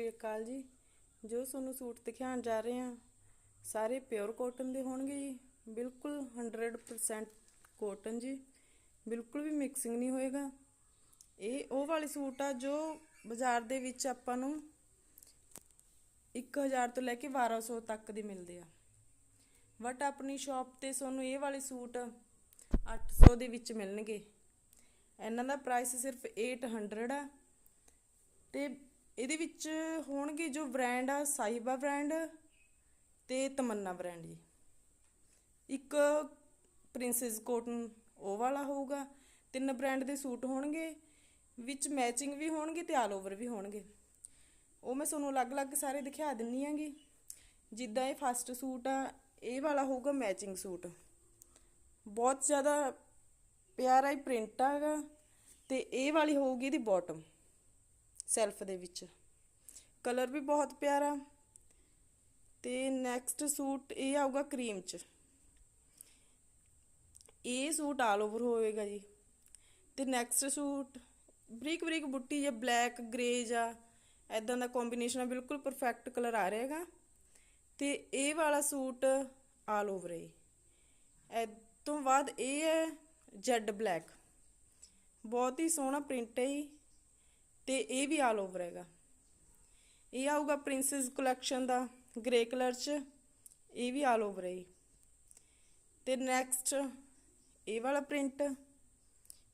ਸ਼੍ਰੀ ਅਕਾਲ ਜੀ। ਜੋ ਤੁਹਾਨੂੰ ਸੂਟ ਦਿਖਾਉਣ ਜਾ ਰਹੇ ਹਾਂ, ਸਾਰੇ ਪਿਓਰ ਕਾਟਨ ਦੇ ਹੋਣਗੇ ਜੀ। ਬਿਲਕੁਲ 100% ਕਾਟਨ ਜੀ। ਬਿਲਕੁਲ ਵੀ ਮਿਕਸਿੰਗ ਨਹੀਂ ਹੋਏਗਾ। ਇਹ ਉਹ ਵਾਲੇ ਸੂਟ ਆ ਜੋ ਬਾਜ਼ਾਰ ਦੇ ਵਿੱਚ ਆਪਾਂ ਨੂੰ 1000 ਤੋਂ ਲੈ ਕੇ 1200 ਤੱਕ ਦੇ ਮਿਲਦੇ ਆ। ਬਟ ਆਪਣੀ ਸ਼ਾਪ ਤੇ ਤੁਹਾਨੂੰ ਇਹ ਵਾਲੇ ਸੂਟ 800 ਦੇ ਵਿੱਚ ਮਿਲਣਗੇ। ਇਹਨਾਂ ਦਾ ਪ੍ਰਾਈਸ ਸਿਰਫ 800 ਆ। ਤੇ ਇਹਦੇ ਵਿੱਚ ਹੋਣਗੇ ਜੋ ਬ੍ਰਾਂਡ ਆ, ਸਾਹਿਬਾ ਬ੍ਰਾਂਡ ਤੇ ਤਮੰਨਾ ਬ੍ਰਾਂਡ ਜੀ। ਇੱਕ ਪ੍ਰਿੰਸੈਸ ਕੋਟਨ ਉਹ ਵਾਲਾ ਹੋਊਗਾ, ਤਿੰਨ ਬ੍ਰਾਂਡ ਦੇ ਸੂਟ ਹੋਣਗੇ, ਵਿੱਚ ਮੈਚਿੰਗ ਵੀ ਹੋਣਗੇ ਤੇ ਆਲ ਓਵਰ ਵੀ ਹੋਣਗੇ। ਉਹ ਮੈਂ ਤੁਹਾਨੂੰ ਅਲੱਗ-ਅਲੱਗ ਸਾਰੇ ਦਿਖਾ ਦਿੰਨੀ ਆਂਗੀ ਜਿੱਦਾਂ ਇਹ ਫਸਟ ਸੂਟ ਆ, ਇਹ ਵਾਲਾ ਹੋਊਗਾ ਮੈਚਿੰਗ ਸੂਟ। ਬਹੁਤ ਜ਼ਿਆਦਾ ਪਿਆਰਾ ਹੀ ਪ੍ਰਿੰਟ ਆਗਾ ਤੇ ਇਹ ਵਾਲੀ ਹੋਊਗੀ ਇਹਦੀ ਬਾਟਮ ਸੈਲਫ ਦੇ ਵਿੱਚ। ਕਲਰ ਵੀ ਬਹੁਤ ਪਿਆਰਾ। ਤੇ ਨੈਕਸਟ ਸੂਟ ਇਹ ਆਊਗਾ ਕਰੀਮ ਚ। ਇਹ ਸੂਟ ਆਲ ਓਵਰ ਹੋਵੇਗਾ ਜੀ। ਤੇ ਨੈਕਸਟ ਸੂਟ ਬਰੀਕ ਬਰੀਕ ਬੁੱਟੀ ਜਾਂ ਬਲੈਕ ਗ੍ਰੇ ਜਾਂ ਐਦਾਂ ਦਾ ਕੰਬੀਨੇਸ਼ਨ ਆ, ਬਿਲਕੁਲ ਪਰਫੈਕਟ ਕਲਰ ਆ ਰਿਹਾ ਹੈਗਾ। ਤੇ ਇਹ ਵਾਲਾ ਸੂਟ ਆਲ ਓਵਰ ਹੈ। ਇਹ ਤੋਂ ਬਾਅਦ ਇਹ ਹੈ ਜੈਡ ਬਲੈਕ ਬਹੁਤ ਹੀ ਸੋਹਣਾ ਪ੍ਰਿੰਟ ਹੈ ਜੀ। ਤੇ ਇਹ ਵੀ ਆਲ ਓਵਰ ਹੈਗਾ। ਇਹ ਆਊਗਾ ਪ੍ਰਿੰਸੈਸ ਕਲੈਕਸ਼ਨ ਦਾ ਗ੍ਰੇ ਕਲਰ 'ਚ, ਇਹ ਵੀ ਆਲ ਓਵਰ ਹੈ ਜੀ। ਤੇ ਨੈਕਸਟ ਇਹ ਵਾਲਾ ਪ੍ਰਿੰਟ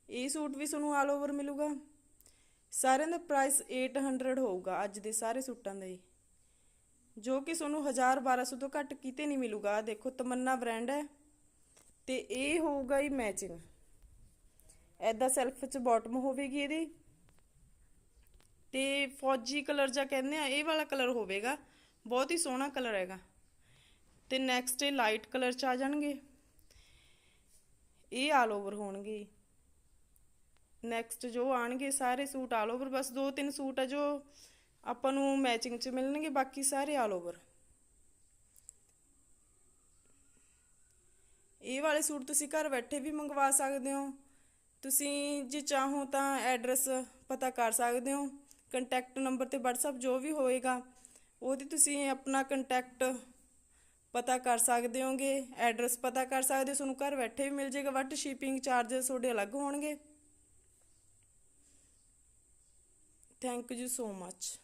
ਇਹ ਸੂਟ ਵੀ ਤੁਹਾਨੂੰ ਆਲ ਓਵਰ ਮਿਲੂਗਾ। ਸਾਰਿਆਂ ਦਾ ਪ੍ਰਾਈਸ 800 ਹੋਊਗਾ ਅੱਜ ਦੇ ਸਾਰੇ ਸੂਟਾਂ ਦਾ ਜੀ। ਜੋ ਕਿ ਤੁਹਾਨੂੰ 1000 1200 ਤੋਂ ਘੱਟ ਕਿਤੇ ਨਹੀਂ ਮਿਲੂਗਾ। ਦੇਖੋ, ਤਮੰਨਾ ਬ੍ਰਾਂਡ ਹੈ। ਤੇ ਇਹ ਹੋਊਗਾ ਹੀ ਮੈਚਿੰਗ ਐਦਾਂ ਸੈਲਫ 'ਚ ਬਾਟਮ ਹੋਵੇਗੀ ਇਹਦੀ। ਤੇ ਫੌਜੀ ਕਲਰ ਜਾਂ ਕਹਿੰਦੇ ਆ, ਇਹ ਵਾਲਾ ਕਲਰ ਹੋਵੇਗਾ। ਬਹੁਤ ਹੀ ਸੋਹਣਾ ਕਲਰ ਹੈਗਾ। ਤੇ ਨੈਕਸਟ ਇਹ ਲਾਈਟ ਕਲਰ 'ਚ ਆ ਜਾਣਗੇ। ਇਹ ਆਲ ਓਵਰ ਹੋਣਗੇ। ਨੈਕਸਟ ਜੋ ਆਣਗੇ ਸਾਰੇ ਸੂਟ ਆਲ ਓਵਰ ਬਸ ਦੋ ਤਿੰਨ ਸੂਟ ਆ ਜੋ ਆਪਾਂ ਨੂੰ ਮੈਚਿੰਗ 'ਚ ਮਿਲਣਗੇ, ਬਾਕੀ ਸਾਰੇ ਆਲ ਓਵਰ ਇਹ ਵਾਲੇ ਸੂਟ ਤੁਸੀਂ ਘਰ ਬੈਠੇ ਵੀ ਮੰਗਵਾ ਸਕਦੇ ਹੋ। ਤੁਸੀਂ ਜੇ ਚਾਹੋ ਤਾਂ ਐਡਰੈਸ ਪਤਾ ਕਰ ਸਕਦੇ ਹੋ। ਕੰਟੈਕਟ ਨੰਬਰ ਤੇ WhatsApp ਜੋ ਵੀ ਹੋਏਗਾ, ਉਹਦੀ ਤੁਸੀਂ ਆਪਣਾ ਕੰਟੈਕਟ ਪਤਾ ਕਰ ਸਕਦੇ ਹੋਗੇ ਐਡਰੈਸ ਪਤਾ ਕਰ ਸਕਦੇ ਹੋ, ਤੁਹਾਨੂੰ ਘਰ ਬੈਠੇ ਵੀ ਮਿਲ ਜਾਏਗਾ ਬਟ ਸ਼ਿਪਿੰਗ ਚਾਰजेस ਤੁਹਾਡੇ ਅਲੱਗ ਹੋਣਗੇ। Thank you so much